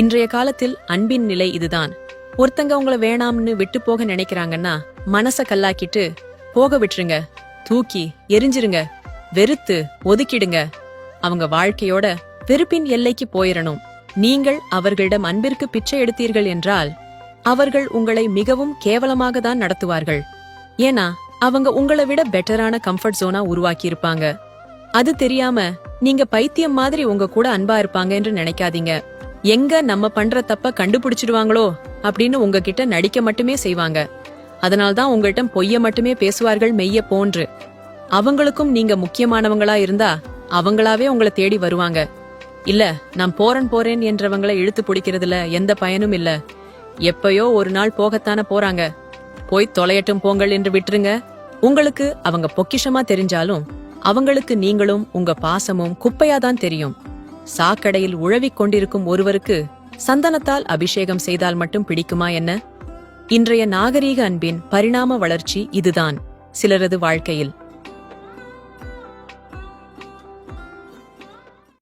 இன்றைய காலத்தில் அன்பின் நிலை இதுதான். ஒருத்தங்க உங்களை வேணாம்னு விட்டு போக நினைக்கிறாங்கன்னா மனச கல்லாக்கிட்டு போக விட்டுருங்க தூக்கி எரிஞ்சிருங்க வெறுத்து ஒதுக்கிடுங்க. அவங்க வாழ்க்கையோட வெறுப்பின் எல்லைக்கு போயிடணும் நீங்கள் அவர்களிடம் அன்பிற்கு பிச்சை எடுத்தீர்கள் என்றால் அவர்கள் உங்களை மிகவும் கேவலமாக தான் நடத்துவார்கள். ஏன்னா அவங்க உங்களை விட பெட்டரான கம்ஃபர்ட் ஜோனா உருவாக்கி இருப்பாங்க அது தெரியாம நீங்க பைத்தியம் மாதிரி உங்க கூட அன்பா இருப்பாங்க என்று நினைக்காதீங்க. எங்க நம்ம பண்ற தப்ப கண்டுபிடிச்சிடுவாங்களோ அப்படின்னு உங்ககிட்ட நடிக்க மட்டுமே செய்வாங்க. அதனால்தான் உங்கள்கிட்ட பொய்ய மட்டுமே பேசுவார்கள் மெய்ய போன்று. அவங்களுக்கும் நீங்க முக்கியமானவங்களா இருந்தா அவங்களாவே உங்களை தேடி வருவாங்க. இல்ல நான் போறேன் போறேன் என்றவங்கள இழுத்து பிடிக்கிறதுல எந்த பயனும் இல்ல. எப்பயோ ஒரு நாள் போகத்தானே போறாங்க. போய் தொலையட்டும் போங்கள் என்று விட்டுருங்க. உங்களுக்கு அவங்க பொக்கிஷமா தெரிஞ்சாலும் அவங்களுக்கு நீங்களும் உங்க பாசமும் குப்பையாதான் தெரியும். சாக்கடையில் உழவிக் கொண்டிருக்கும் ஒருவருக்கு சந்தனத்தால் அபிஷேகம் செய்தால் மட்டும் பிடிக்குமா என்ன? இன்றைய நாகரீக அன்பின் பரிணாம வளர்ச்சி இதுதான். சிலரது வாழ்க்கையில்